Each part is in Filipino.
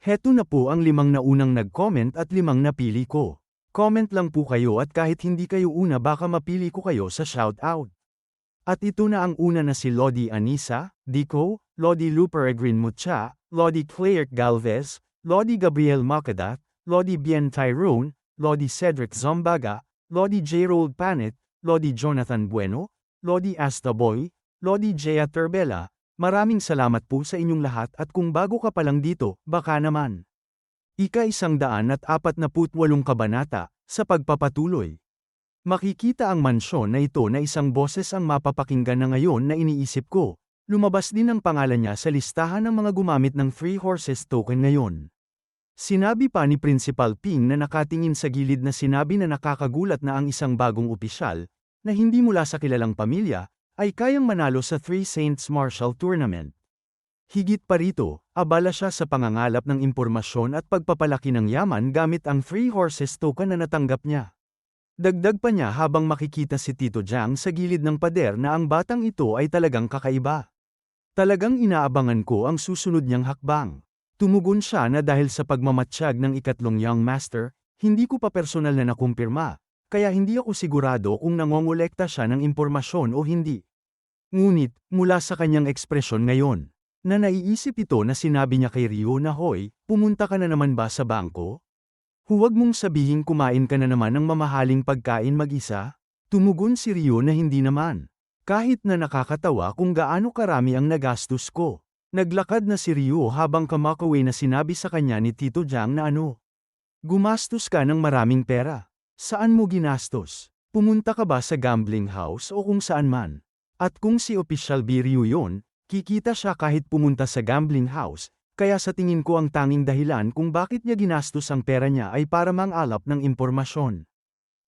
Heto na po ang limang na unang nag-comment at limang napili ko. Comment lang po kayo at kahit hindi kayo una baka mapili ko kayo sa shoutout. At ito na ang una na si Lodi Anisa, Dico, Lodi Lou Peregrine Mucha, Lodi Claire Galvez, Lodi Gabriel Macadat, Lodi Bien Tyrone, Lodi Cedric Zombaga, Lodi J. Panet, Lodi Jonathan Bueno, Lodi Astaboy, Lodi Jea Terbela, Maraming salamat po sa inyong lahat at kung bago ka pa lang dito, baka naman. Ika isang daan at apat na putwalong kabanata, sa pagpapatuloy. Makikita ang mansyon na ito na isang boses ang mapapakinggan na ngayon na iniisip ko. Lumabas din ang pangalan niya sa listahan ng mga gumamit ng Free Horses token ngayon. Sinabi pa ni Principal Ping na nakatingin sa gilid na sinabi na nakakagulat na ang isang bagong opisyal, na hindi mula sa kilalang pamilya, ay kayang manalo sa Three Saints Marshall Tournament. Higit pa rito, abala siya sa pangangalap ng impormasyon at pagpapalaki ng yaman gamit ang Three Horses token na natanggap niya. Dagdag pa niya habang makikita si Tito Jiang sa gilid ng pader na ang batang ito ay talagang kakaiba. Talagang inaabangan ko ang susunod niyang hakbang. Tumugon siya na dahil sa pagmamatsyag ng ikatlong Young Master, hindi ko pa personal na nakumpirma, kaya hindi ako sigurado kung nangongolekta siya ng impormasyon o hindi. Ngunit, mula sa kanyang ekspresyon ngayon, na naiisip ito na sinabi niya kay Rio na hoy, pumunta ka na naman ba sa bangko? Huwag mong sabihin kumain ka na naman ng mamahaling pagkain mag-isa? Tumugon si Rio na hindi naman. Kahit na nakakatawa kung gaano karami ang nagastos ko. Naglakad na si Rio habang kamakaway na sinabi sa kanya ni Tito Jiang na ano. Gumastos ka ng maraming pera. Saan mo ginastos? Pumunta ka ba sa gambling house o kung saan man? At kung si Official Biryu yon, kikita siya kahit pumunta sa gambling house, kaya sa tingin ko ang tanging dahilan kung bakit niya ginastos ang pera niya ay para mangalap ng impormasyon.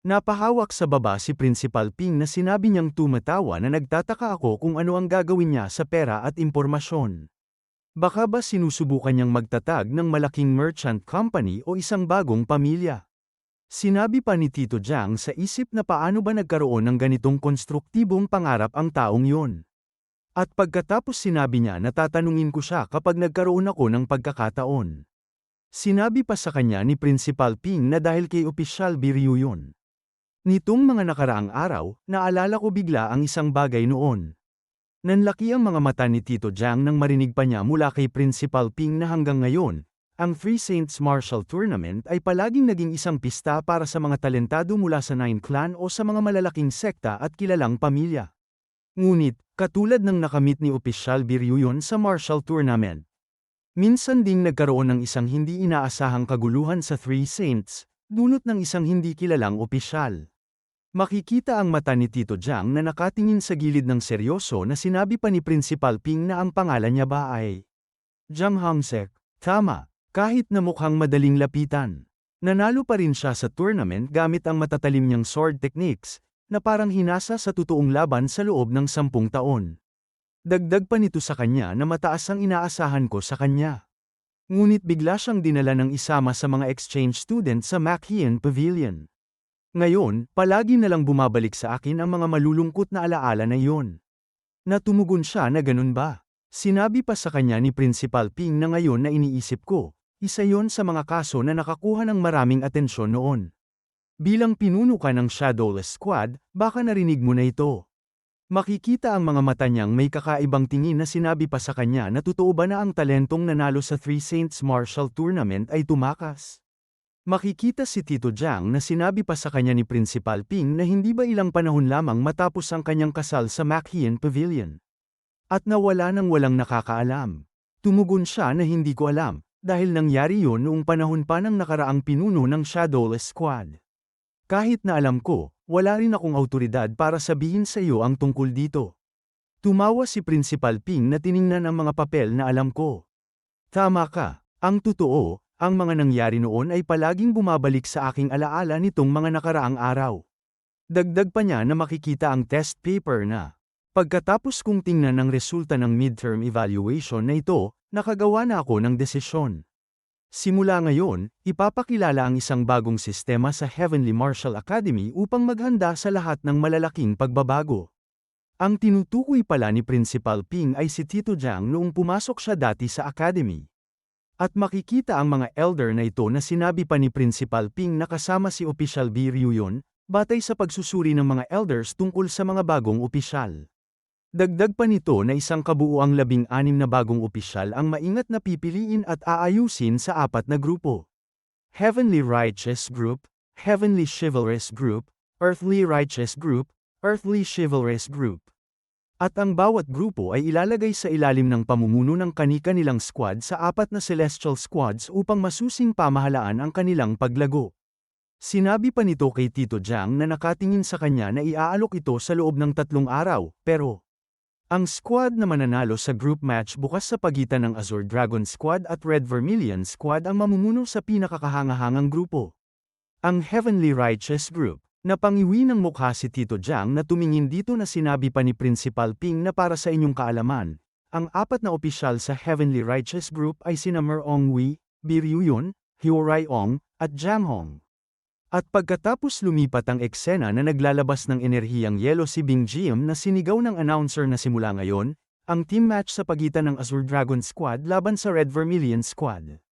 Napahawak sa baba si Principal Ping na sinabi niyang tumatawa na nagtataka ako kung ano ang gagawin niya sa pera at impormasyon. Baka ba sinusubukan niyang magtatag ng malaking merchant company o isang bagong pamilya? Sinabi pa ni Tito Jiang sa isip na paano ba nagkaroon ng ganitong konstruktibong pangarap ang taong yun. At pagkatapos sinabi niya na tatanungin ko siya kapag nagkaroon ako ng pagkakataon. Sinabi pa sa kanya ni Principal Ping na dahil kay Opisyal Biryu yun. Nitong mga nakaraang araw, naalala ko bigla ang isang bagay noon. Nanlaki ang mga mata ni Tito Jiang nang marinig pa niya mula kay Principal Ping na hanggang ngayon, ang Three Saints Martial Tournament ay palaging naging isang pista para sa mga talentado mula sa Nine Clan o sa mga malalaking sekta at kilalang pamilya. Ngunit, katulad ng nakamit ni Opisyal Biryuyon sa Martial Tournament, minsan ding nagkaroon ng isang hindi inaasahang kaguluhan sa Three Saints, dulot ng isang hindi kilalang opisyal. Makikita ang mata ni Tito Jiang na nakatingin sa gilid ng seryoso na sinabi pa ni Principal Ping na ang pangalan niya ba ay Jiang Hangsek. Tama. Kahit na mukhang madaling lapitan, nanalo pa rin siya sa tournament gamit ang matatalim niyang sword techniques, na parang hinasa sa totoong laban sa loob ng sampung taon. Dagdag pa nito sa kanya na mataas ang inaasahan ko sa kanya. Ngunit bigla siyang dinala ng isama sa mga exchange student sa Macchian Pavilion. Ngayon, palagi na lang bumabalik sa akin ang mga malulungkot na alaala na iyon. Natumugon siya na ganun ba? Sinabi pa sa kanya ni Principal Ping na ngayon na iniisip ko, isa yon sa mga kaso na nakakuha ng maraming atensyon noon. Bilang pinuno ka ng Shadowless Squad, baka narinig mo na ito. Makikita ang mga mata niyang may kakaibang tingin na sinabi pa sa kanya na totoo ba na ang talentong nanalo sa Three Saints Martial Tournament ay tumakas. Makikita si Tito Jiang na sinabi pa sa kanya ni Principal Ping na hindi ba ilang panahon lamang matapos ang kanyang kasal sa Macchian Pavilion. At nawala nang walang nakakaalam. Tumugon siya na hindi ko alam, dahil nangyari yon noong panahon pa ng nakaraang pinuno ng Shadowless Squad. Kahit na alam ko, wala rin akong autoridad para sabihin sa iyo ang tungkol dito. Tumawa si Principal Ping na tiningnan ang mga papel na alam ko. Tama ka, ang totoo, ang mga nangyari noon ay palaging bumabalik sa aking alaala nitong mga nakaraang araw. Dagdag pa niya na makikita ang test paper na. Pagkatapos kong tingnan ang resulta ng midterm evaluation na ito, Nakagawa na ako ng desisyon. Simula ngayon, ipapakilala ang isang bagong sistema sa Heavenly Martial Academy upang maghanda sa lahat ng malalaking pagbabago. Ang tinutukoy pala ni Principal Ping ay si Tito Jiang noong pumasok siya dati sa academy. At makikita ang mga elder na ito na sinabi pa ni Principal Ping na kasama si Official B. Ryuyon, batay sa pagsusuri ng mga elders tungkol sa mga bagong opisyal. Dagdag pa nito na isang kabuuang labing-anim na bagong opisyal ang maingat na pipiliin at aayusin sa apat na grupo. Heavenly Righteous Group, Heavenly Chivalrous Group, Earthly Righteous Group, Earthly Chivalrous Group. At ang bawat grupo ay ilalagay sa ilalim ng pamumuno ng kani-kanilang squad sa apat na celestial squads upang masusing pamahalaan ang kanilang paglago. Sinabi pa nito kay Tito Jiang na nakatingin sa kanya na iaalok ito sa loob ng tatlong araw, pero ang squad na mananalo sa group match bukas sa pagitan ng Azure Dragon Squad at Red Vermilion Squad ang mamumuno sa pinakakahangahangang grupo. Ang Heavenly Righteous Group, Napangiwi ng mukha si Tito Jiang na tumingin dito na sinabi pa ni Principal Ping na para sa inyong kaalaman, ang apat na opisyal sa Heavenly Righteous Group ay sina Mer Ong Wei, Biryuyon, Hyorai Ong, at Jang Hong. At pagkatapos lumipat ang eksena na naglalabas ng enerhiyang yelo si Bing Jim na sinigaw ng announcer na simula ngayon, ang team match sa pagitan ng Azure Dragon Squad laban sa Red Vermilion Squad.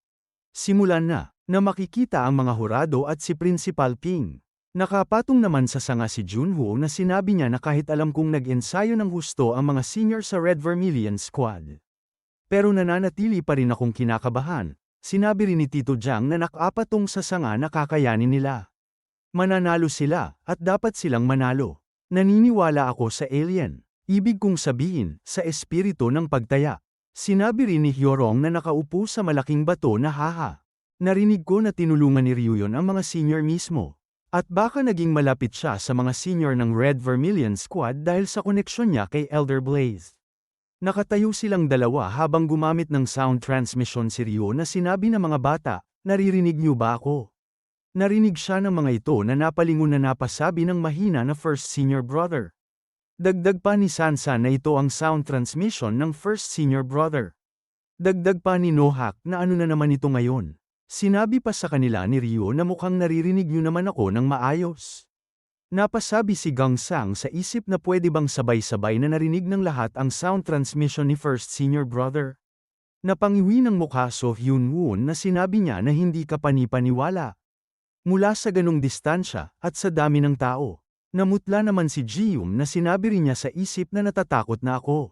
Simulan na, na makikita ang mga hurado at si Principal Ping. Nakapatong naman sa sanga si Junho na sinabi niya na kahit alam kong nag-ensayo ng husto ang mga senior sa Red Vermilion Squad. Pero nananatili pa rin akong kinakabahan, sinabi rin ni Tito Jiang na nakapatong sa sanga na kakayanin nila. Mananalo sila, at dapat silang manalo. Naniniwala ako sa alien. Ibig kong sabihin, sa espiritu ng pagtaya. Sinabi rin ni Hyorong na nakaupo sa malaking bato na haha. Narinig ko na tinulungan ni Ryuyon ang mga senior mismo. At baka naging malapit siya sa mga senior ng Red Vermilion Squad dahil sa koneksyon niya kay Elder Blaze. Nakatayo silang dalawa habang gumamit ng sound transmission si Ryo na sinabi ng mga bata, naririnig niyo ba ako? Narinig siya ng mga ito na napalingon na napasabi ng mahina na first senior brother. Dagdag pa ni Sansa na ito ang sound transmission ng first senior brother. Dagdag pa ni Nohak na ano na naman ito ngayon. Sinabi pa sa kanila ni Ryo na mukhang naririnig niyo naman ako ng maayos. Napasabi si Gang Sang sa isip na pwede bang sabay-sabay na narinig ng lahat ang sound transmission ni First Senior Brother. Napangiwi ng mukha So Hyun Woon na sinabi niya na hindi ka panipaniwala. Mula sa ganong distansya at sa dami ng tao, namutla naman si Jium na sinabi rin niya sa isip na natatakot na ako.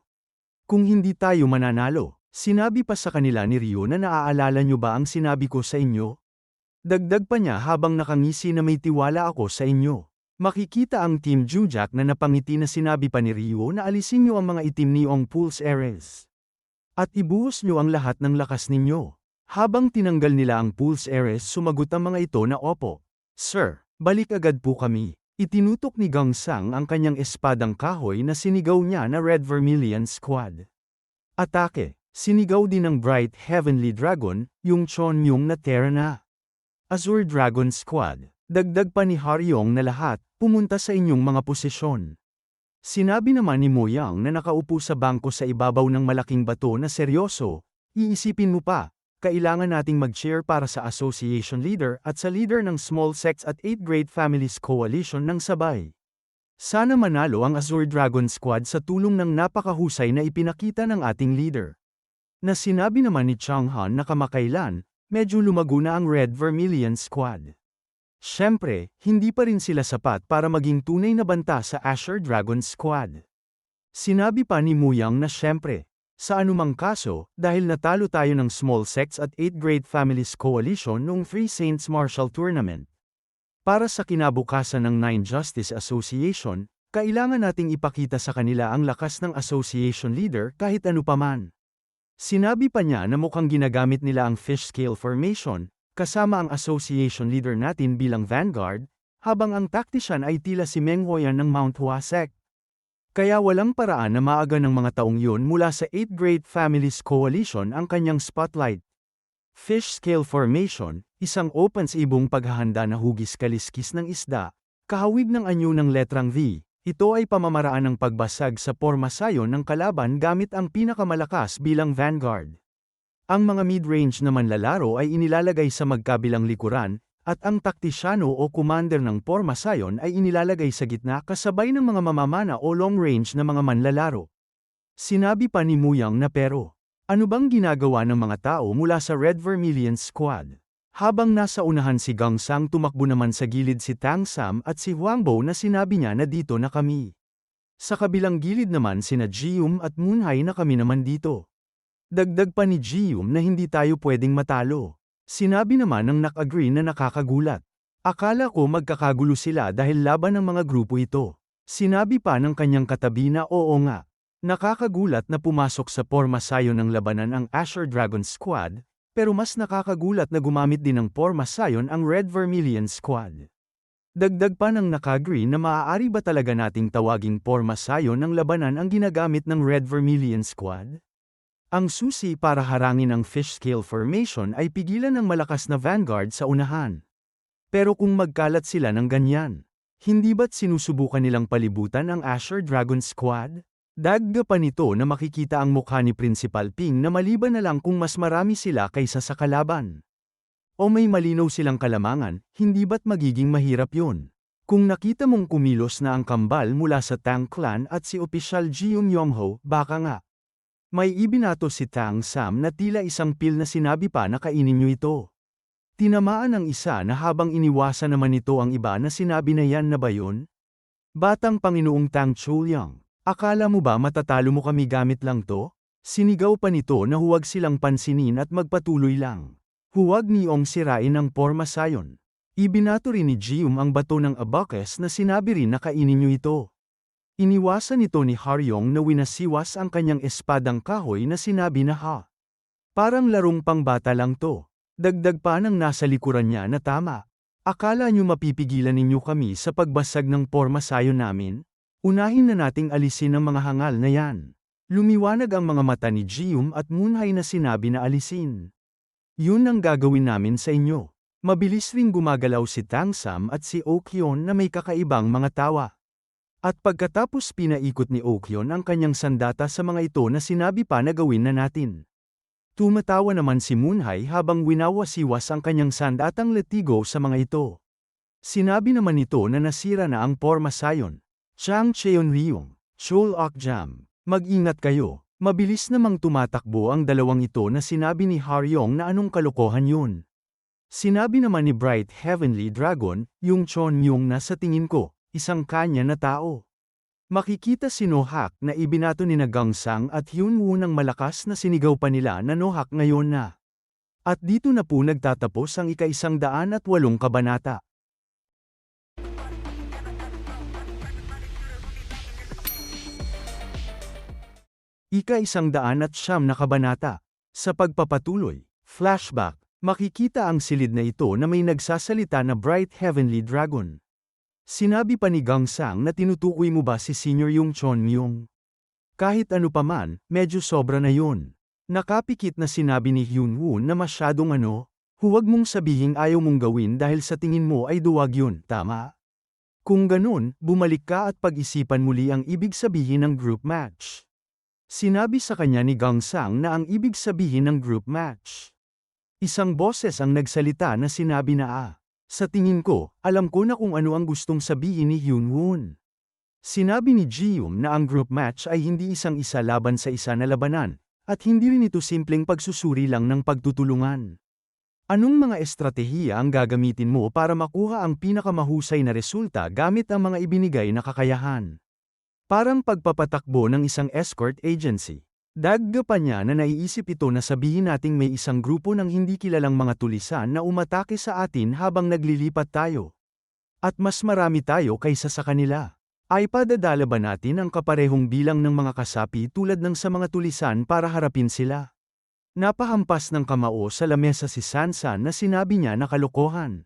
Kung hindi tayo mananalo, Sinabi pa sa kanila ni Rio na naaalala nyo ba ang sinabi ko sa inyo? Dagdag pa niya habang nakangisi na may tiwala ako sa inyo. Makikita ang Team Jujak na napangiti na sinabi pa ni Rio na alisin niyo ang mga itim ni Ong Pulse Ares. At ibuhos niyo ang lahat ng lakas ninyo. Habang tinanggal nila ang Pulse Ares sumagot ang mga ito na opo. Sir, balik agad po kami. Itinutok ni Gang Sang ang kanyang espadang kahoy na sinigaw niya na Red Vermilion Squad. Atake! Sinigaw din ng Bright Heavenly Dragon, yung Chon Myung na Terra na. Azure Dragon Squad, dagdag pa ni Haryong na lahat, pumunta sa inyong mga posisyon. Sinabi naman ni Moyang na nakaupo sa bangko sa ibabaw ng malaking bato na seryoso, iisipin mo pa, kailangan nating mag-cheer para sa association leader at sa leader ng Small Sects at 8 Great Families Coalition ng sabay. Sana manalo ang Azure Dragon Squad sa tulong ng napakahusay na ipinakita ng ating leader. Na sinabi naman ni Chang Han na kamakailan, medyo lumago na ang Red Vermilion Squad. Siyempre, hindi pa rin sila sapat para maging tunay na banta sa Asher Dragon Squad. Sinabi pa ni Muyang na siyempre, sa anumang kaso, dahil natalo tayo ng Small Sects at 8 Great Families Coalition noong Three Saints Martial Tournament. Para sa kinabukasan ng Nine Justice Association, kailangan nating ipakita sa kanila ang lakas ng association leader kahit ano paman. Sinabi pa niya na mukhang ginagamit nila ang fish scale formation, kasama ang association leader natin bilang vanguard, habang ang tactician ay tila si Meng Hoyan ng Mount Huasek. Kaya walang paraan na maaga ng mga taong yun mula sa 8 Great Families Coalition ang kanyang spotlight. Fish scale formation, isang open sa ibong paghahanda na hugis kaliskis ng isda, kahawig ng anyo ng letrang V, ito ay pamamaraan ng pagbasag sa pormasayon ng kalaban gamit ang pinakamalakas bilang vanguard. Ang mga mid-range na manlalaro ay inilalagay sa magkabilang likuran, at ang taktisyano o commander ng pormasayon ay inilalagay sa gitna kasabay ng mga mamamana o long-range na mga manlalaro. Sinabi pa ni Muyang na pero, Ano bang ginagawa ng mga tao mula sa Red Vermilion Squad? Habang nasa unahan si Gang Sang tumakbo naman sa gilid si Tang Sam at si Huang Bo na sinabi niya na dito na kami. Sa kabilang gilid naman sina Jium at Moonhai na kami naman dito. Dagdag pa ni Jium na hindi tayo pwedeng matalo. Sinabi naman ng nak-agree na nakakagulat. Akala ko magkakagulo sila dahil laban ng mga grupo ito. Sinabi pa ng kanyang katabi na oo nga. Nakakagulat na pumasok sa porma sayo ng labanan ang Asher Dragon Squad, pero mas nakakagulat na gumamit din ng porma sayon ang Red Vermilion Squad. Dagdag pa ng nakagree na maaari ba talaga nating tawaging porma sayon ng labanan ang ginagamit ng Red Vermilion Squad? Ang susi para harangin ang fish scale formation ay pigilan ng malakas na vanguard sa unahan. Pero kung magkalat sila ng ganyan, hindi ba't sinusubukan nilang palibutan ang Asher Dragon Squad? Dagga pa nito na makikita ang mukha ni Principal Ping na maliban na lang kung mas marami sila kaysa sa kalaban. O may malinaw silang kalamangan, hindi ba't magiging mahirap yun? Kung nakita mong kumilos na ang kambal mula sa Tang Clan at si Opisyal Jiung Yongho, baka nga. May ibinato si Tang Sam na tila isang pil na sinabi pa na kainin niyo ito. Tinamaan ang isa na habang iniwasan naman nito ang iba na sinabi na yan na ba yun? Batang Panginoong Tang Chuliang, akala mo ba matatalo mo kami gamit lang to? Sinigaw pa nito na huwag silang pansinin at magpatuloy lang. Huwag niyong sirain ang porma sayon. Ibinato rin ni Jium ang bato ng abakes na sinabi rin na kainin niyo ito. Iniwasan nito ni Haryong na winasiwas ang kanyang espadang kahoy na sinabi na ha. Parang larong pangbata lang to. Dagdag pa ng nasa likuran niya na tama. Akala niyo mapipigilan ninyo kami sa pagbasag ng porma sayon namin? Unahin na nating alisin ang mga hangal na yan. Lumiwanag ang mga mata ni Jium at Moonhai na sinabi na alisin. Yun ang gagawin namin sa inyo. Mabilis ring gumagalaw si Tang Sam at si Okyon na may kakaibang mga tawa. At pagkatapos pinaikot ni Okyon ang kanyang sandata sa mga ito na sinabi pa na gawin na natin. Tumatawa naman si Moonhai habang winawasiwas ang kanyang sandatang letigo sa mga ito. Sinabi naman nito na nasira na ang porma sayon. Chang Cheon Ryong, Shul Okjam, mag-ingat kayo. Mabilis namang tumatakbo ang dalawang ito na sinabi ni Haryong na anong kalokohan yun. Sinabi naman ni Bright Heavenly Dragon, yung Chon yung na sa tingin ko, isang kanya na tao. Makikita si Nohak na ibinato ni Nagangsang at Hyunwoo ng malakas na sinigaw pa nila na Nohak ngayon na. At dito na po nagtatapos ang ika-isang daan at walong kabanata. Ika-isang daan at siyam na kabanata. Sa pagpapatuloy, flashback, makikita ang silid na ito na may nagsasalita na Bright Heavenly Dragon. Sinabi pa ni Gang Sang na tinutukoy mo ba si Senior Yung Chon Myung? Kahit ano pa man, medyo sobra na yun. Nakapikit na sinabi ni Hyun Woo na masyadong ano, huwag mong sabihing ayaw mong gawin dahil sa tingin mo ay duwag yun, tama? Kung ganun, bumalik ka at pag-isipan muli ang ibig sabihin ng group match. Sinabi sa kanya ni Gang Sang na ang ibig sabihin ng group match. Isang boses ang nagsalita na sinabi na ah. Sa tingin ko, alam ko na kung ano ang gustong sabihin ni Hyun Woon. Sinabi ni Jium na ang group match ay hindi isang isa laban sa isa na labanan, at hindi rin ito simpleng pagsusuri lang ng pagtutulungan. Anong mga estratehiya ang gagamitin mo para makuha ang pinakamahusay na resulta gamit ang mga ibinigay na kakayahan? Parang pagpapatakbo ng isang escort agency. Dagga pa niya na naiisip ito na sabihin nating may isang grupo ng hindi kilalang mga tulisan na umatake sa atin habang naglilipat tayo. At mas marami tayo kaysa sa kanila. Ay padadala ba natin ang kaparehong bilang ng mga kasapi tulad ng sa mga tulisan para harapin sila? Napahampas ng kamao sa lamesa si Sansan na sinabi niya na kalokohan.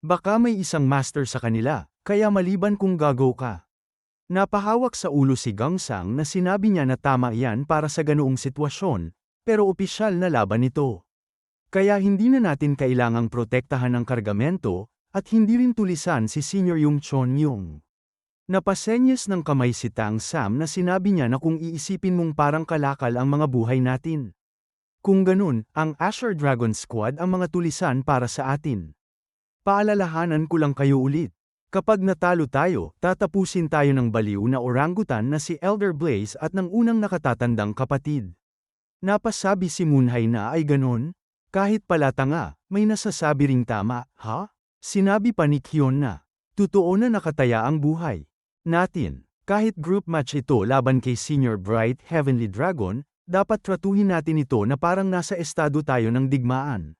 Baka may isang master sa kanila, kaya maliban kung gagaw ka. Napahawak sa ulo si Gangsang na sinabi niya na tama yan para sa ganoong sitwasyon, pero opisyal na laban ito. Kaya hindi na natin kailangang protektahan ang kargamento, at hindi rin tulisan si Senior Yung Chon Yung. Napasenyas ng kamay si Tang Sam na sinabi niya na kung iisipin mong parang kalakal ang mga buhay natin. Kung ganun, ang Asher Dragon Squad ang mga tulisan para sa atin. Paalalahanan ko lang kayo ulit. Kapag natalo tayo, tatapusin tayo ng baliw na orangutan na si Elder Blaze at ng unang nakatatandang kapatid. Napasabi si Moonhai na ay ganon? Kahit pala tanga, may nasasabi ring tama, ha? Sinabi pa ni Kyon na, totoo na nakataya ang buhay natin. Kahit group match ito laban kay Senior Bright Heavenly Dragon, dapat tratuhin natin ito na parang nasa estado tayo ng digmaan.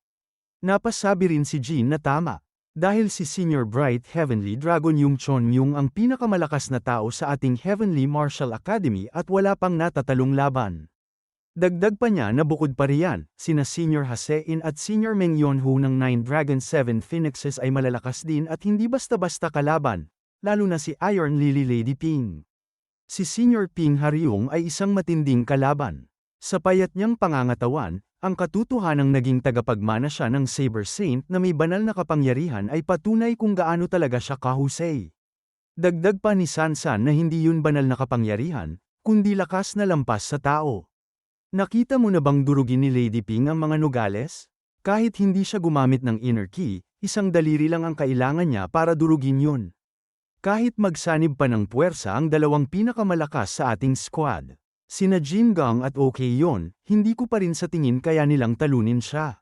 Napasabi rin si Jean na tama. Dahil si Senior Bright Heavenly Dragon Yung Chon Myung ang pinakamalakas na tao sa ating Heavenly Martial Academy at wala pang natatalong laban. Dagdag pa niya na bukod pa riyan, sina Senior Hasein at Senior Meng Yonhu ng Nine Dragon 7 Phoenixes ay malalakas din at hindi basta-basta kalaban, lalo na si Iron Lily Lady Ping. Si Senior Ping Haryong ay isang matinding kalaban. Sa payat niyang pangangatawan, ang katotohanang naging tagapagmana siya ng Saber Saint na may banal na kapangyarihan ay patunay kung gaano talaga siya kahusay. Dagdag pa ni Sansan na hindi yun banal na kapangyarihan, kundi lakas na lampas sa tao. Nakita mo na bang durugin ni Lady Ping ang mga Nogales? Kahit hindi siya gumamit ng inner key, isang daliri lang ang kailangan niya para durugin yun. Kahit magsanib pa ng puwersa ang dalawang pinakamalakas sa ating squad. Sina Jin Gang at OK yon, hindi ko pa rin sa tingin kaya nilang talunin siya.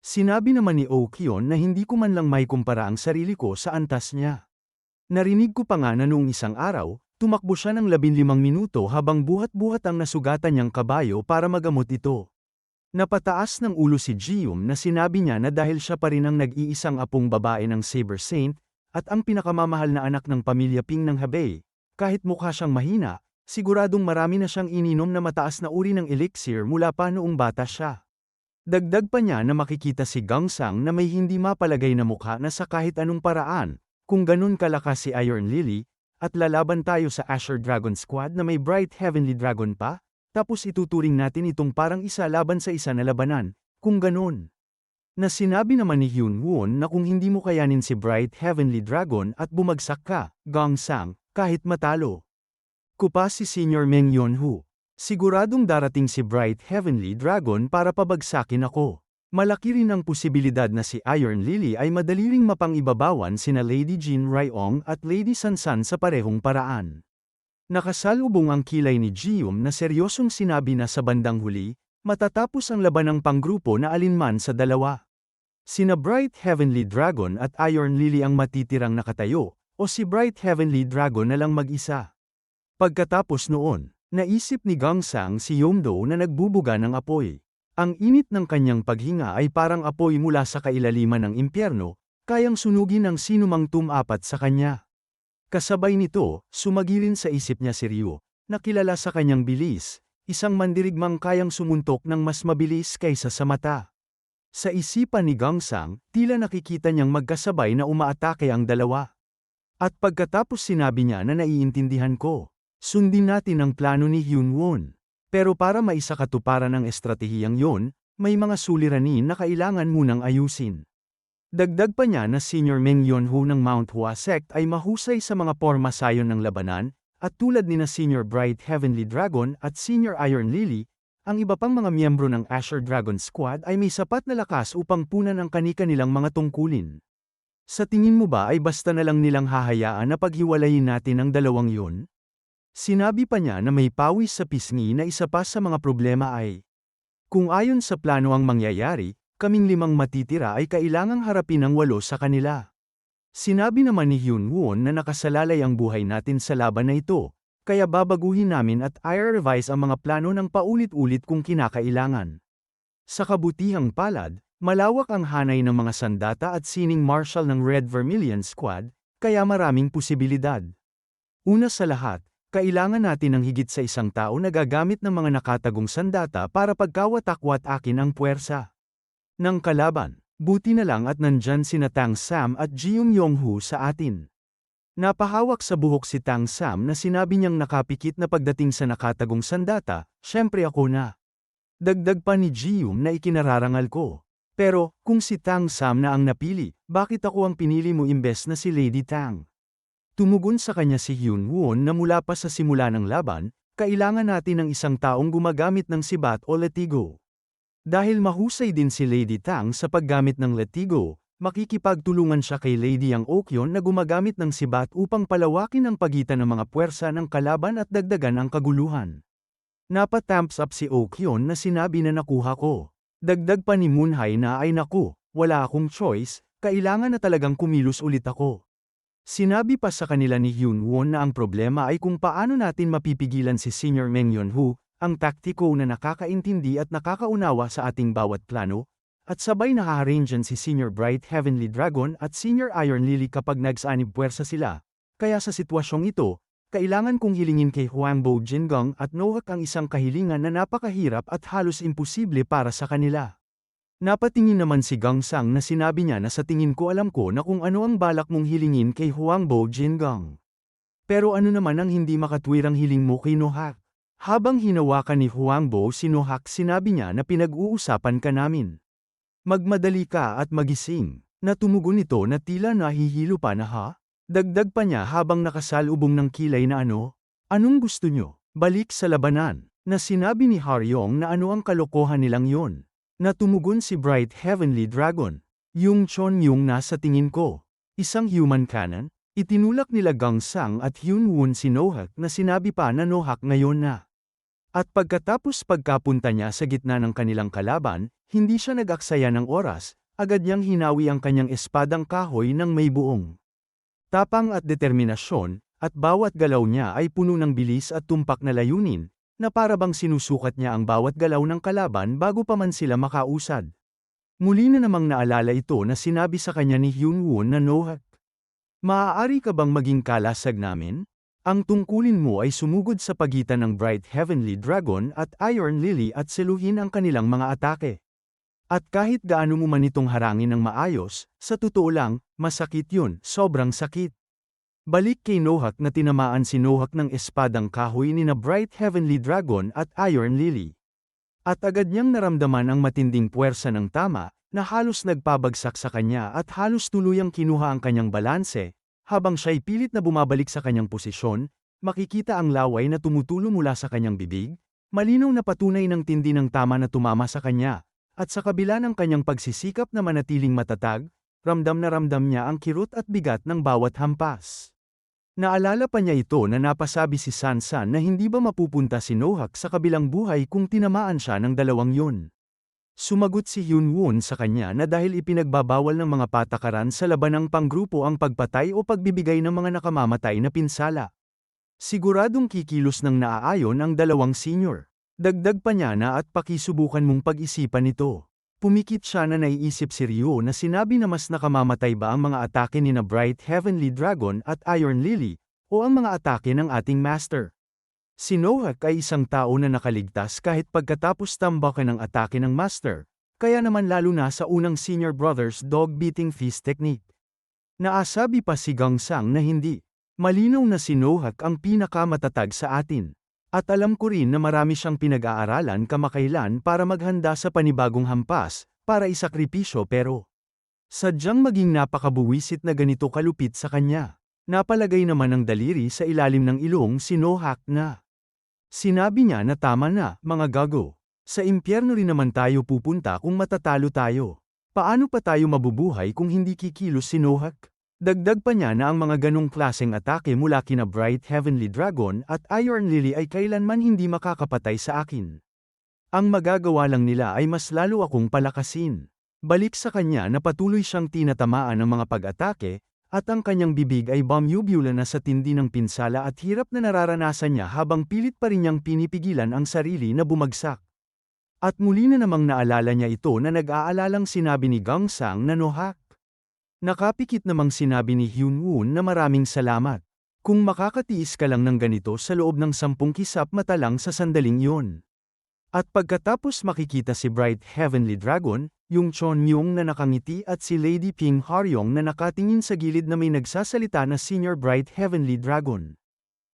Sinabi naman ni OK yon na hindi ko man lang may kumpara ang sarili ko sa antas niya. Narinig ko pa nga na noong isang araw, tumakbo siya ng 15 minuto habang buhat-buhat ang nasugatan niyang kabayo para magamot ito. Napataas ng ulo si Jium na sinabi niya na dahil siya pa rin ang nag-iisang apong babae ng Saber Saint, at ang pinakamamahal na anak ng pamilya Ping ng Hebei, kahit mukha siyang mahina, Siguradong marami na siyang ininom na mataas na uri ng elixir mula pa noong bata siya. Dagdag pa niya na makikita si Gangsang na may hindi mapalagay na mukha na sa kahit anong paraan, kung ganun kalakas si Iron Lily, at lalaban tayo sa Asher Dragon Squad na may Bright Heavenly Dragon pa, tapos ituturing natin itong parang isa laban sa isa na labanan, kung ganun. Na sinabi naman ni Hyun Won na kung hindi mo kayanin si Bright Heavenly Dragon at bumagsak ka, Gangsang, kahit matalo, Kupa si Senior Meng Yonhu. Siguradong darating si Bright Heavenly Dragon para pabagsakin ako. Malaki rin ang posibilidad na si Iron Lily ay madali ring mapangibabawan sina Lady Jean Ryong at Lady Sansan sa parehong paraan. Nakasalubong ang kilay ni Jium na seryosong sinabi na sa bandang huli, matatapos ang laban ng panggrupo na alinman sa dalawa. Sina Bright Heavenly Dragon at Iron Lily ang matitirang nakatayo, o si Bright Heavenly Dragon na lang mag-isa. Pagkatapos noon, naisip ni Gangsang si Yomdo na nagbubuga ng apoy. Ang init ng kanyang paghinga ay parang apoy mula sa kailaliman ng impyerno, kayang sunugin ng sinumang tumapat sa kanya. Kasabay nito, sumagilin sa isip niya si Ryu, na kilala sa kanyang bilis, isang mandirigmang kayang sumuntok ng mas mabilis kaysa sa mata. Sa isipan ni Gangsang, tila nakikita niyang magkasabay na umaatake ang dalawa. At pagkatapos sinabi niya na naiintindihan ko, Sundin natin ang plano ni Hyun Won. Pero para maisakatuparan ang estratehiyang yon, may mga suliranin na kailangan munang ayusin. Dagdag pa niya na Senior Meng Yonho ng Mount Hua Sect ay mahusay sa mga porma sayon ng labanan, at tulad ni na Senior Bright Heavenly Dragon at Senior Iron Lily, ang iba pang mga miyembro ng Asher Dragon Squad ay may sapat na lakas upang punan ang kanika-nilang mga tungkulin. Sa tingin mo ba ay basta na lang nilang hahayaan na paghiwalayin natin ang dalawang yun? Sinabi pa niya na may pawis sa pisngi na isa pa sa mga problema ay, kung ayon sa plano ang mangyayari, kaming limang matitira ay kailangang harapin ang walo sa kanila. Sinabi naman ni Hyun Won na nakasalalay ang buhay natin sa laban na ito, kaya babaguhin namin at i-revise ang mga plano ng paulit-ulit kung kinakailangan. Sa kabutihang palad, malawak ang hanay ng mga sandata at sining marshal ng Red Vermilion Squad, kaya maraming posibilidad. Una sa lahat, kailangan natin ng higit sa isang tao na gagamit ng mga nakatagong sandata para pagkawatak-wat akin ang puwersa. Nang kalaban, buti na lang at nandyan si Tang Sam at Jiung Yonghu sa atin. Napahawak sa buhok si Tang Sam na sinabi niyang nakapikit na pagdating sa nakatagong sandata, syempre ako na. Dagdag pa ni Jium na ikinararangal ko. Pero, kung si Tang Sam na ang napili, bakit ako ang pinili mo imbes na si Lady Tang? Tumugon sa kanya si Hyun Won na mula pa sa simula ng laban, kailangan natin ng isang taong gumagamit ng sibat o letigo. Dahil mahusay din si Lady Tang sa paggamit ng letigo, makikipagtulungan siya kay Lady Yang Okyon na gumagamit ng sibat upang palawakin ang pagitan ng mga puwersa ng kalaban at dagdagan ang kaguluhan. Napatamps up si Okyon na sinabi na nakuha ko. Dagdag pa ni Moonhai na ay naku, wala akong choice, kailangan na talagang kumilos ulit ako. Sinabi pa sa kanila ni Hyunwon na ang problema ay kung paano natin mapipigilan si Senior Meng Yonhu, ang taktiko na nakakaintindi at nakakaunawa sa ating bawat plano, at sabay nakaarrangean si Senior Bright Heavenly Dragon at Senior Iron Lily kapag nagsanib puwersa sila. Kaya sa sitwasyong ito, kailangan kong hilingin kay Huangbo Jinggang at Nohak ang isang kahilingan na napakahirap at halos imposible para sa kanila. Napatingin naman si Gang Sang na sinabi niya na sa tingin ko alam ko na kung ano ang balak mong hilingin kay Huangbo Jinggang. Pero ano naman ang hindi makatwirang hiling mo kay Nohak? Habang hinawakan ni Huangbo si Nohak sinabi niya na pinag-uusapan ka namin. Magmadali ka at magising. Natumugon ito na tila nahihilo pa na ha? Dagdag pa niya habang nakasalubong ng kilay na ano? Anong gusto nyo? Balik sa labanan. Na sinabi ni Haryong na ano ang kalokohan nilang yon. Natumugon si Bright Heavenly Dragon. Yung Chon yung nasa tingin ko. Isang human cannon? Itinulak nila Gang Sang at Hyun Woon si Nohak na sinabi pa na Nohak ngayon na. At pagkatapos pagkapunta niya sa gitna ng kanilang kalaban, hindi siya nag-aksaya ng oras, agad niyang hinawi ang kanyang espadang kahoy ng may buong. Tapang at determinasyon, at bawat galaw niya ay puno ng bilis at tumpak na layunin, na para bang sinusukat niya ang bawat galaw ng kalaban bago pa man sila makausad. Muli na namang naalala ito na sinabi sa kanya ni Hyun Woon na Nohak. Maaari ka bang maging kalasag namin? Ang tungkulin mo ay sumugod sa pagitan ng Bright Heavenly Dragon at Iron Lily at seluhin ang kanilang mga atake. At kahit gaano mo man itong harangin ng maayos, sa totoo lang, masakit yun, sobrang sakit. Balik kay Nohak na tinamaan si Nohak ng espadang kahoy ni na Bright Heavenly Dragon at Iron Lily. At agad niyang naramdaman ang matinding puwersa ng tama, na halos nagpabagsak sa kanya at halos tuluyang kinuha ang kanyang balanse, habang siya'y pilit na bumabalik sa kanyang posisyon, makikita ang laway na tumutulo mula sa kanyang bibig, malinaw na patunay ng tindi ng tama na tumama sa kanya, at sa kabila ng kanyang pagsisikap na manatiling matatag, ramdam na ramdam niya ang kirot at bigat ng bawat hampas. Naalala pa niya ito na napasabi si Sansan na hindi ba mapupunta si Nohak sa kabilang buhay kung tinamaan siya ng dalawang yun. Sumagot si Hyun Woon sa kanya na dahil ipinagbabawal ng mga patakaran sa labanang panggrupo ang pagpatay o pagbibigay ng mga nakamamatay na pinsala. Siguradong kikilos ng naaayon ang dalawang senior. Dagdag pa niya na at pakisubukan mong pag-isipan ito. Pumikit siya na naiisip si Ryo na sinabi na mas nakamamatay ba ang mga atake ni na Bright Heavenly Dragon at Iron Lily, o ang mga atake ng ating Master. Si Nohak ay isang tao na nakaligtas kahit pagkatapos tambakan ng atake ng Master, kaya naman lalo na sa unang Senior Brothers dog-beating fist technique. Naasabi pa si Gang Sang na hindi. Malinaw na si Nohak ang pinakamatatag sa atin. At alam ko rin na marami siyang pinag-aaralan kamakailan para maghanda sa panibagong hampas, para isakripisyo pero sadyang maging napakabuwisit na ganito kalupit sa kanya. Napalagay naman ng daliri sa ilalim ng ilong si Nohak na. Sinabi niya na tama na, mga gago. Sa impyerno rin naman tayo pupunta kung matatalo tayo. Paano pa tayo mabubuhay kung hindi kikilos si Nohak? Dagdag pa niya na ang mga ganong klaseng atake mula kina Bright Heavenly Dragon at Iron Lily ay kailanman hindi makakapatay sa akin. Ang magagawa lang nila ay mas lalo akong palakasin. Balik sa kanya na patuloy siyang tinatamaan ng mga pag-atake, at ang kanyang bibig ay bumubula na sa tindi ng pinsala at hirap na nararanasan niya habang pilit pa rin niyang pinipigilan ang sarili na bumagsak. At muli na namang naalala niya ito na nag-aalalang sinabi ni Gang Sang na nohak. Nakapikit namang sinabi ni Hyun Woon na maraming salamat. Kung makakatiis ka lang ng ganito sa loob ng sampung kisap mata lang sa sandaling iyon. At pagkatapos makikita si Bright Heavenly Dragon, yung Chon Myung na nakangiti at si Lady Ping Haryong na nakatingin sa gilid na may nagsasalita na Senior Bright Heavenly Dragon.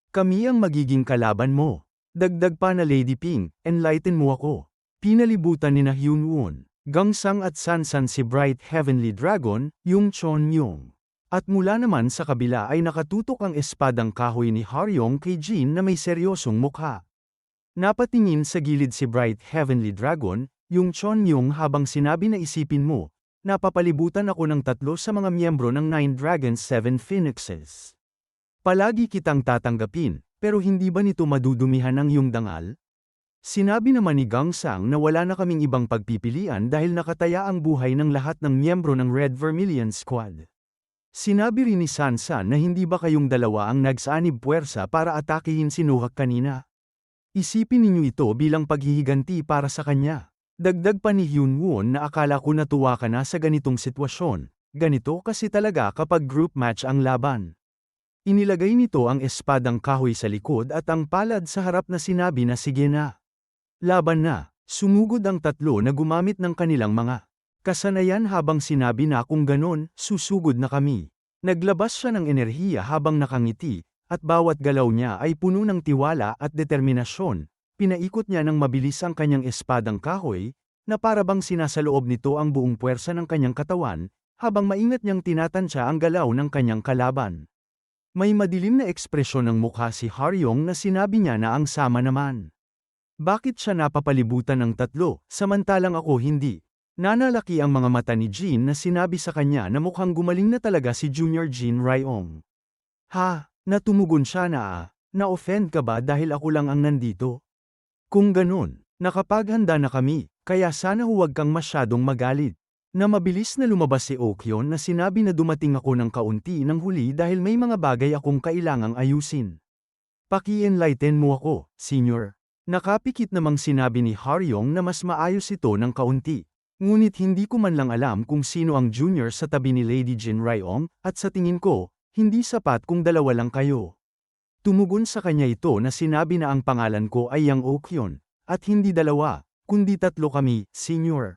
Kami ang magiging kalaban mo. Dagdag pa na Lady Ping, enlighten mo ako. Pinalibutan ni na Hyun Woon. Gangsang at Sansan si Bright Heavenly Dragon, yung Chon Myung. At mula naman sa kabila ay nakatutok ang espadang kahoy ni Haryong kay Jin na may seryosong mukha. Napatingin sa gilid si Bright Heavenly Dragon, yung Chon Myung habang sinabi na isipin mo, napapalibutan ako ng tatlo sa mga miyembro ng Nine Dragons Seven Phoenixes. Palagi kitang tatanggapin, pero hindi ba nito madudumihan ang iyong dangal? Sinabi naman ni Gang Sang na wala na kaming ibang pagpipilian dahil nakataya ang buhay ng lahat ng miyembro ng Red Vermilion Squad. Sinabi rin ni Sansan na hindi ba kayong dalawa ang nagsaanib puwersa para atakihin si Nohak kanina? Isipin ninyo ito bilang paghihiganti para sa kanya. Dagdag pa ni Hyun Won na akala ko natuwa ka na sa ganitong sitwasyon. Ganito kasi talaga kapag group match ang laban. Inilagay nito ang espadang kahoy sa likod at ang palad sa harap na sinabi na sige na. Laban na, sumugod ang tatlo na gumamit ng kanilang mga kasanayan habang sinabi na kung ganon, susugod na kami. Naglabas siya ng enerhiya habang nakangiti, at bawat galaw niya ay puno ng tiwala at determinasyon. Pinaikot niya ng mabilis ang kanyang espadang kahoy, na parabang sinasaloob nito ang buong puwersa ng kanyang katawan, habang maingat niyang tinatansya ang galaw ng kanyang kalaban. May madilim na ekspresyon ng mukha si Haryong na sinabi niya na ang sama naman. Bakit siya napapalibutan ng tatlo, samantalang ako hindi? Nanalaki ang mga mata ni Jean na sinabi sa kanya na mukhang gumaling na talaga si Junior Jean Ryong. Ha, natumugon siya na ah, na-offend ka ba dahil ako lang ang nandito? Kung ganun, nakapaghanda na kami, kaya sana huwag kang masyadong magalit. Na mabilis na lumabas si Okyon na sinabi na dumating ako ng kaunti ng huli dahil may mga bagay akong kailangang ayusin. Paki-enlighten mo ako, senior. Nakapikit namang sinabi ni Haryong na mas maayos ito ng kaunti. Ngunit hindi ko man lang alam kung sino ang junior sa tabi ni Lady Jin Ryong, at sa tingin ko, hindi sapat kung dalawa lang kayo. Tumugon sa kanya ito na sinabi na ang pangalan ko ay Yang Okyon, at hindi dalawa, kundi tatlo kami, senior.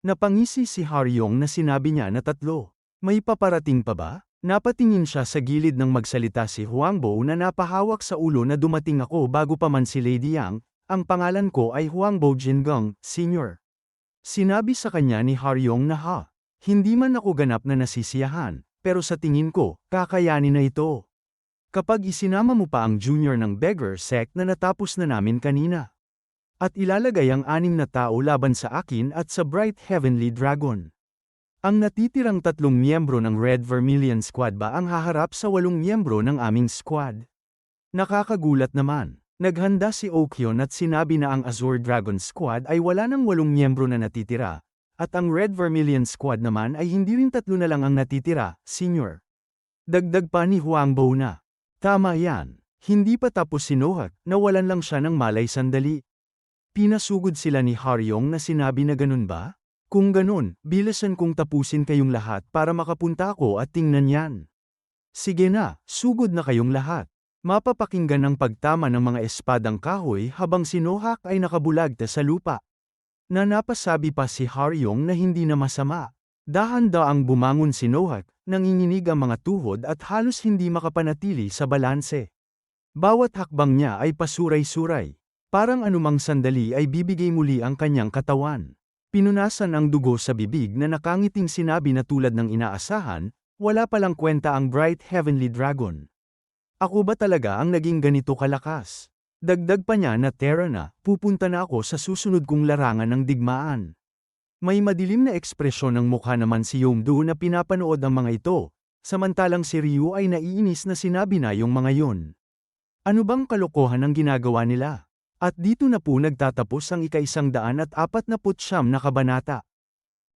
Napangisi si Haryong na sinabi niya na tatlo. May paparating pa ba? Napatingin siya sa gilid ng magsalita si Huangbo na napahawak sa ulo na dumating ako bago pa man si Lady Yang, ang pangalan ko ay Huangbo Jinggang, Senior. Sinabi sa kanya ni Haryong na ha, hindi man ako ganap na nasisiyahan, pero sa tingin ko, kakayanin na ito. Kapag isinama mo pa ang junior ng beggar sect na natapos na namin kanina. At ilalagay ang anim na tao laban sa akin at sa Bright Heavenly Dragon. Ang natitirang tatlong miyembro ng Red Vermilion Squad ba ang haharap sa walong miyembro ng aming squad? Nakakagulat naman. Naghanda si Okyon at sinabi na ang Azure Dragon Squad ay wala ng walong miyembro na natitira, at ang Red Vermilion Squad naman ay hindi rin tatlo na lang ang natitira, senior. Dagdag pa ni Huangbo na. Tama yan. Hindi pa tapos si Nohak, nawalan lang siya ng malay sandali. Pinasugod sila ni Haryong na sinabi na ganun ba? Kung ganun, bilisan kong tapusin kayong lahat para makapunta ako at tingnan yan. Sige na, sugod na kayong lahat. Mapapakinggan ang pagtama ng mga espadang kahoy habang si Nohak ay nakabulagta sa lupa. Nanapasabi pa si Haryong na hindi na masama. Dahan-daang bumangon si Nohak, nanginginig ang mga tuhod at halos hindi makapanatili sa balanse. Bawat hakbang niya ay pasuray-suray. Parang anumang sandali ay bibigay muli ang kanyang katawan. Pinunasan ang dugo sa bibig na nakangiting sinabi na tulad ng inaasahan, wala palang kwenta ang Bright Heavenly Dragon. Ako ba talaga ang naging ganito kalakas? Dagdag pa niya na Terra na, pupunta na ako sa susunod kong larangan ng digmaan. May madilim na ekspresyon ng mukha naman si Yomdu na pinapanood ang mga ito, samantalang si Ryu ay naiinis na sinabi na yung mga yon. Ano bang kalokohan ang ginagawa nila? At dito na po nagtatapos ang ikaisang daan at apat na putsyam na kabanata.